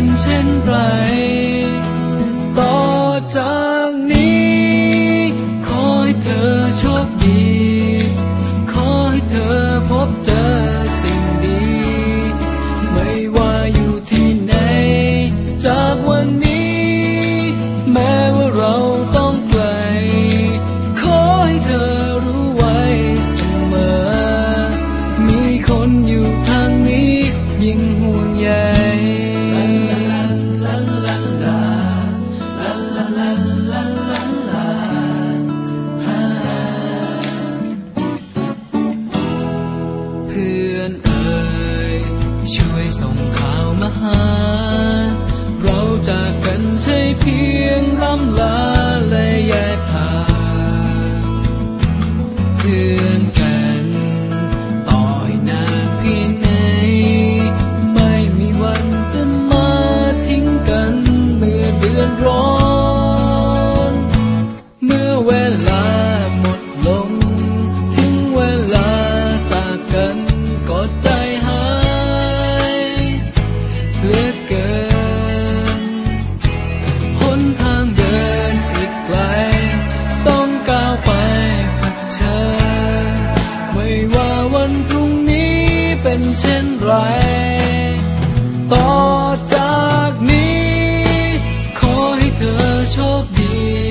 เป็นเช่นไร เพื่อนเอ่ยช่วยส่งข่าวมาหา เราจากกันใช่เพียงลำลา 你。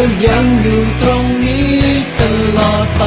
อนยังอยู่ตรงนี้ตลอดไป